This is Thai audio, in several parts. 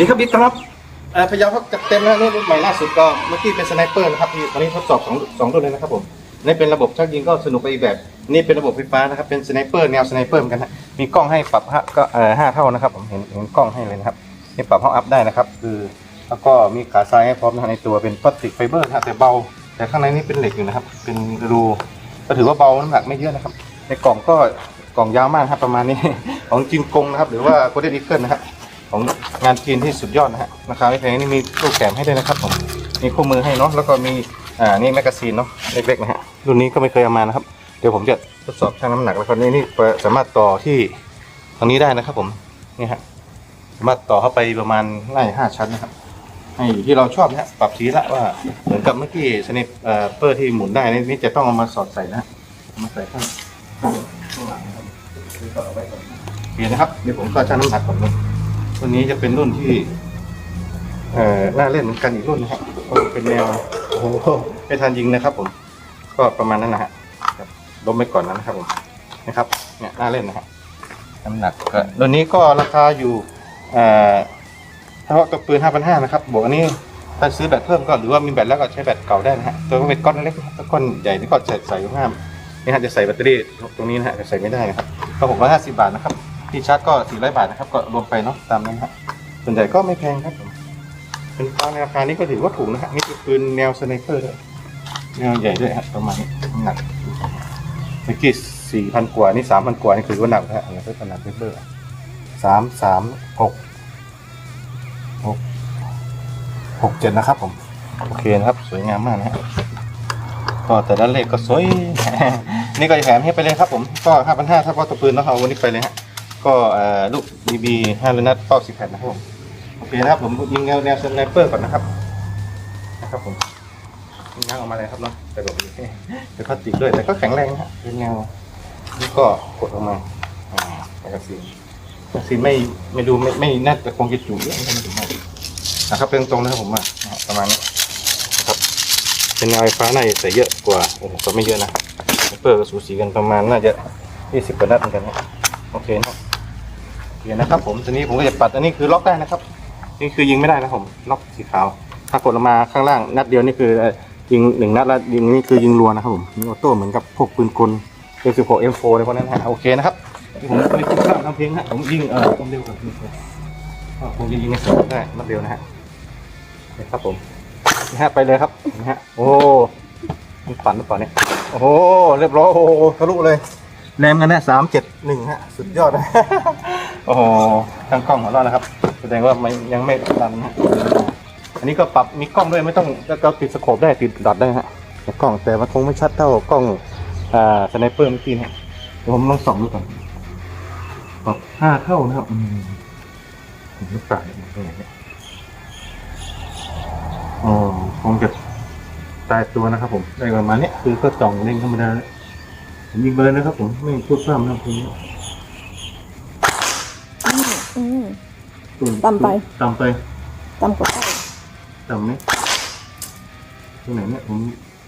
ดีครับบิ๊กครับพยายามครับจัดเต็มแล้วนี่รุ่นใหม่ล่าสุดก็เมื่อกี้เป็นสไนเปอร์นะครับที่ตอนนี้ทดสอบสองสองรุ่นเลยนะครับผมนี่เป็นระบบชักยิงก็สนุกไปอีกแบบ นี่เป็นระบบไฟฟ้านะครับเป็นสไนเปอร์แนวสไนเปอร์เหมือนกันนะมีกล้องให้ปรับฮะก็เอ่อห้าเท่านะครับผมเห็นเห็นกล้องให้เลยนะครับนี่ปรับห้องอัพได้นะครับ คือแล้วก็มีขาซ้ายให้พร้อมนะในตัวเป็นพลาสติกไฟเบอร์นะแต่เบา แต่ข้างในนี่เป็นเหล็กอยู่นะครับ เป็นรูก็ถือว่าเบาน้ำหนักไม่เยอะนะครับ ในกล่องก็กล่องยาวมากครับประมาณนี้ของจินกงนะครับ หรือว่าโคเดนิเคิลนะครับของ งานจีนที่สุดยอดนะฮะราคาไม่แพงนี่มีลูกแกมให้ด้วยนะครับผมมีคู่มือให้เนาะแล้วก็มีอ่านี่แมกกาซีนเนาะเล็กๆนะฮะรุ่นนี้ก็ไม่เคยเอามานะครับ เดี๋ยวผมจะทดสอบชั่งน้ำหนักแล้วก็นี่นี่สามารถต่อที่ตรงนี้ได้นะครับผมนี่ฮะสามารถต่อเข้าไปประมาณไล่ห้าชั้นนะครับให้อยู่ที่เราชอบนะฮะปรับสีละว่าเหมือนกับเมื่อกี้สเนปเอ่อเปอร์ที่หมุนได้นี่จะต้องเอามาสอดใส่นะมาใส่ข้างข้างหลังนะครับนี่ก็เอาไว้ก่อนนะครับเดี๋ยวผมก็ชั่งน้ำหนักก่อนนะ รุ่นนี้จะเป็นรุ่นที่เอ่อน่าเล่นเหมือนกันอีกรุ่นนะครับก็เป็นแนวโอ้โหไม่ทันยิงนะครับ ผม ก็ประมาณนั้นนะฮะครับล้มไปก่อนนะครับผมนะครับ เนี่ยน่าเล่นนะฮะน้ำหนักก็รุ่นนี้ก็ราคาอยู่เอ่อเฉพาะตัวปืน5,500นะครับบวกอันนี้ถ้าซื้อแบตเพิ่มก็หรือว่ามีแบตแล้วก็ใช้แบตเก่าได้นะฮะตัวเป็นก้อนเล็กๆถ้าก้อนใหญ่นี่ก็ใส่ใส่ห้ามนี่ฮะจะใส่แบตเตอรี่ตรงนี้นะฮะจะใส่ไม่ได้นะครับก็650บาทนะครับ ที่ชาร์จก็400บาทนะครับ ก็รวมไปเนาะตามนั้นฮะส่วนใหญ่ก็ไม่แพงครับผมเป็นฟ้าในราคานี้ก็ถือว่าถูกนะฮะนี่คือปืนแนวสไนเปอร์ด้วยแนวใหญ่ด้วยฮะประมาณนี้หนักเมื่อกี้สี่พันกว่านี่สามพันกว่านี่คือว่าหนักนะฮะอะไรก็ขนาดเบอร์สามสามหกหกหกเจ็ดนะครับผมโอเคนะครับ สวยงามมากนะฮะก็แต่ละเลขก็สวย นี่ก็จะแถมให้ไปเลยครับผม ก็ห้าพันห้าถ้าพอตัวปืนแล้วเอาวันนี้ไปเลยฮะ ก็ลูก BB ห้าลูกนัดเป้าสิบแผ่นนะครับผมโอเคนะครับผมยิงแนวแนวสไนเปอร์ก่อนนะครับนะครับผมยิงง้างออกมาเลยครับเนาะแต่แบบนี้เป็นพลาสติกด้วยแต่ก็แข็งแรงนะฮะเป็นแนวนี่ก็กดออกมาอ่าแมกกาซีนแมกกาซีนไม่ไม่ดูไม่ไม่น่าจะคงจะจุเยอะไม่ถึงมากนะครับเป็นตรงนะครับผมว่ะประมาณนี้นะครับ เป็นแนวไฟฟ้าน่าจะเยอะกว่าโอ้โหก็ไม่เยอะนะเปอร์ก็สูสีกันประมาณน่าจะยี่สิบกว่านัดเหมือนกันนะโอเคนะ ครับโอเคนะครับ ผมทีนี้ผมก็จะปัดอันนี้คือล็อกได้นะครับ นี่คือยิงไม่ได้นะผมล็อกสีขาว ถ้ากดลงมาข้างล่างนัดเดียวนี่คือยิงหนึ่งนัดแล้วยิงนี่คือยิงรัวนะครับผมยิงออโต้เหมือนกับพวกปืนกล M16 M4 อะไรพวกนั้นนะฮะโอเคนะครับผมไม่ได้พูดพร่ำทำเพลงฮะผมยิงเออผมเร็วกว่านี้ก็ผมจะยิงในสองได้นัดเดียวนะฮะนะครับผมนะฮะไปเลยครับนะฮะโอ้มันปั่นหรือเปล่าเนี่ยโอ้เรียบร้อยโอ้ทะลุเลยแรมกันนะสามเจ็ดหนึ่งฮะสุดยอดนะ โอ้โหทางกล้องของเรานะครับ แสดงว่ามันยังไม่รันนะฮะอันนี้ก็ปรับมีกล้องด้วยไม่ต้องแล้วก็ติดสโคปได้ติดดอทได้ฮะแต่กล้องแต่มันคงไม่ชัดเท่ากล้องอ่าสไนเปอร์เมื่อกี้นะเดี๋ยวผมลองส่องดูก่อนปรับห้าเท่านะครับอืมเห็นหรือเปล่าเนี่ยตรงไหนเนี่ยอ๋อคงจะตายตัวนะครับ ผมได้ประมาณเนี้ยคือก็จ่องเล่นธรรมดาผมยิงเบิร์นะครับ ผมไม่พูดซ้ำนะคุณ อืม ตุ่นต่ำไปต่ำไปต่ำกว่าใต้ต่ำไหมตรงไหนเนี่ยผม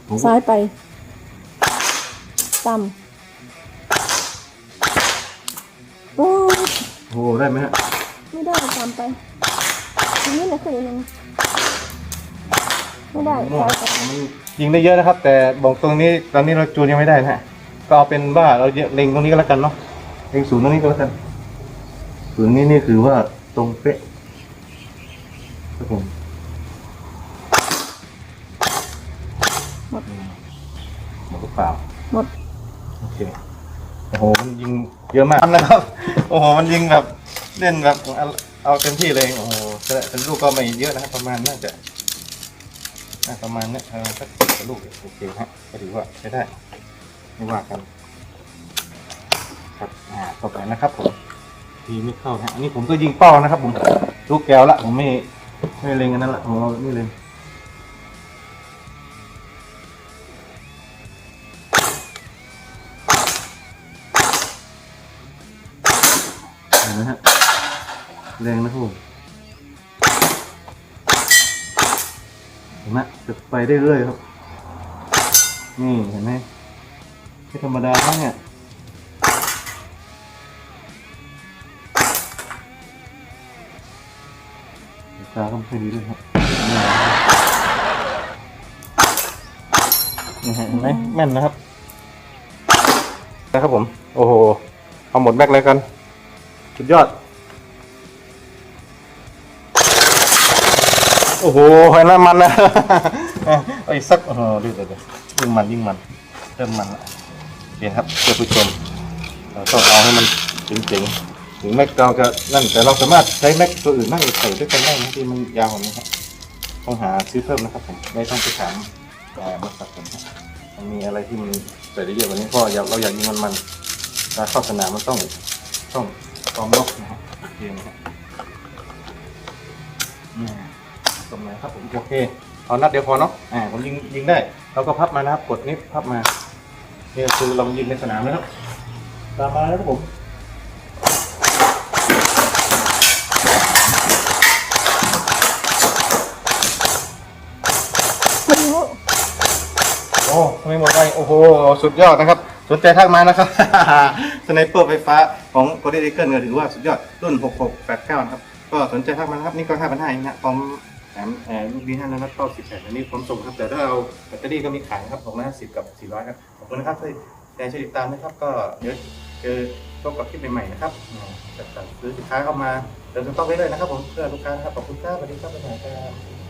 ผมซ้ายไปต่ำโอ้ยโอ้โหได้ไหมฮะไม่ได้ต่ำไปทีนี้นะคือยังไม่ได้ซ้ายไปมันยิงได้เยอะนะครับ แต่บอกตรงนี้ตอนนี้เราจูนยังไม่ได้นะฮะก็เอาเป็นว่าเราเล็งตรงนี้ก็แล้วกันเนาะเล็งศูนย์ตรงนี้ก็แล้วกันศูนย์นี้นี่คือว่า ตรงเป๊ะครับผมหมด หมดหรือเปล่าหมด โอเคโอ้โหมันยิงเยอะมากนะครับ โอ้โหมันยิงแบบเล่นแบบเอาเอาเต็มที่เลยโอ้โหแต่แต่ลูกก็ไม่เยอะนะครับ ประมาณน่าจะน่าประมาณเนี้ยเออสักสิบกว่าลูกโอเคฮะก็ถือว่าใช้ได้ไม่ว่ากันครับอ่าต่อไปนะครับผม ทีไม่เข้านะฮะอันนี้ผมก็ยิงเป้านะครับ ผมลูกแก้วละผมไม่ไม่เล็งอันนั้นละผมเอานี่เลยเห็นไหมฮะแรงนะครับผมเห็นไหมจะไปได้เรื่อยครับ นี่เห็นไหมไม่ธรรมดาครับเนี่ย ตาก็ไม่ค่อยดีด้วยครับนี่ฮะเห็นไหมแม่นนะครับ นะครับผม โอ้โห เอาหมดแม็กเลยกัน สุดยอด โอ้โหเห็นไหมมันนะเอาอีกสักโอ้โหดูเดี๋ยวเดี๋ยวยิ่งมันยิ่งมัน เริ่มมันละเปลี่ยนครับเพื่อผู้ชมเราต้องเอาให้มันเจ๋งๆ ถึงแม็กเราจะนั่นแต่เราสามารถใช้แม็กตัวอื่นนั่งใส่ด้วยกันได้นะที่มันยาวกว่านี้ครับต้องหาซื้อเพิ่มนะครับผมไม่ต้องไปถามแต่บริษัทผมครับมันมีอะไรที่มันใส่ได้เยอะกว่านี้เพราะเราอยากยิงมันมันๆการเข้าสนามมันต้องต้องพร้อมล็อกนะครับโอเคนะครับตรงไหนครับผมโอเคเอานัดเดียวพอเนาะอ่าผมยิงยิงได้เราก็พับมานะครับกดนี้พับมานี่คือเรายิงในสนามนะครับตามมาแล้วครับผม อ้ทำไมหมดไปโอ้โห สุดยอดนะครับ สนใจทักมานะครับ สไนเปอร์ไฟฟ้าของ g o d เ n Eagle ถือว่าสุดยอดรุ่น 6689 นะครับ ก็สนใจทักมานะครับ นี่ก็5 5 0 0นะพร้อมแถมเอ่อลูกดีห้าแล้วก็10แผ่นอันนี้พร้อมส่งครับ แต่ถ้าเอาแบตเตอรี่ก็มีขายนะครับ650กับ400ครับ ขอบคุณนะครับที่แชร์ช่วยติดตามนะครับ ก็เดี๋ยวเจอพบกับคลิปใหม่ๆนะครับจัดสั่งซื้อสินค้าเข้ามาเดินสต็อกไว้เลยนะครับผมเพื่อลูกค้านะครับ ขอบคุณครับสวัสดีครับบ๊ายบายครับ